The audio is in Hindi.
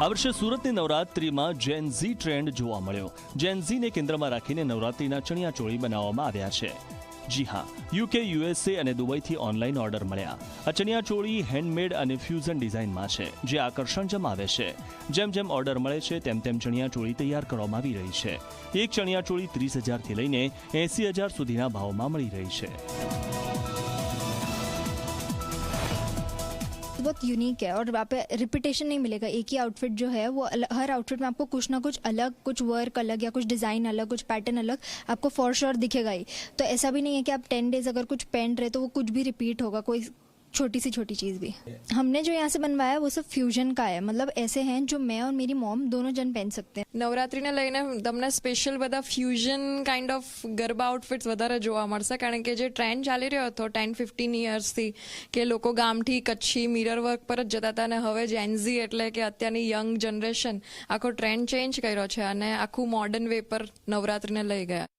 આ વર્ષે સુરતની નવરાત્રિમાં જેન ઝી ટ્રેન્ડ જોવા મળ્યો. જેન ઝીને કેન્દ્રમાં રાખીને નવરાત્રિના ચણિયાચોળી બનાવવામાં આવ્યા છે. જી હા યુકે યુએસએ અને દુબઈથી ઓનલાઈન ઓર્ડર મળ્યા. આ ચણિયાચોળી હેન્ડમેડ અને ફ્યુઝન ડિઝાઇનમાં છે, જે આકર્ષણ જમાવે છે. જેમ જેમ ઓર્ડર મળે છે, તેમ તેમ ચણિયાચોળી તૈયાર કરવામાં આવી રહી છે. એક ચણિયાચોળી ત્રીસ હજારથી લઈને એંસી હજાર સુધીના ભાવમાં મળી રહી છે. बहुत यूनिक है और वहाँ पे रिपीटेशन नहीं मिलेगा। एक ही आउटफिट जो है, वो हर आउटफिट में आपको कुछ ना कुछ अलग, कुछ वर्क अलग या कुछ डिज़ाइन अलग, कुछ पैटर्न अलग आपको फॉर श्योर दिखेगा ही। तो ऐसा भी नहीं है कि आप टेन डेज़ अगर कुछ पहन रहे तो वो कुछ भी रिपीट होगा। कोई छोटी सी छोटी चीज़ भी हमने जो यहाँ से बनवाया है वो सब फ्यूजन का है मतलब ऐसे हैं जो मैं और मेरी मॉम दोनों जन पहन सकते हैं નવરાત્રીને લઈને તમને સ્પેશિયલ બધા fusion kind of garba outfits વધારે જોવા મળશે કારણ કે જે ટ્રેન્ડ ચાલી રહ્યો હતો ટેન ફિફ્ટીન યર્સથી કે લોકો ગામથી કચ્છી મિરર વર્ક પર જ જતા હતા અને હવે જેન્ઝી એટલે કે અત્યારની યંગ જનરેશન આખો ટ્રેન્ડ ચેન્જ કર્યો છે અને આખું મોડર્ન વે પર નવરાત્રીને લઈ ગયા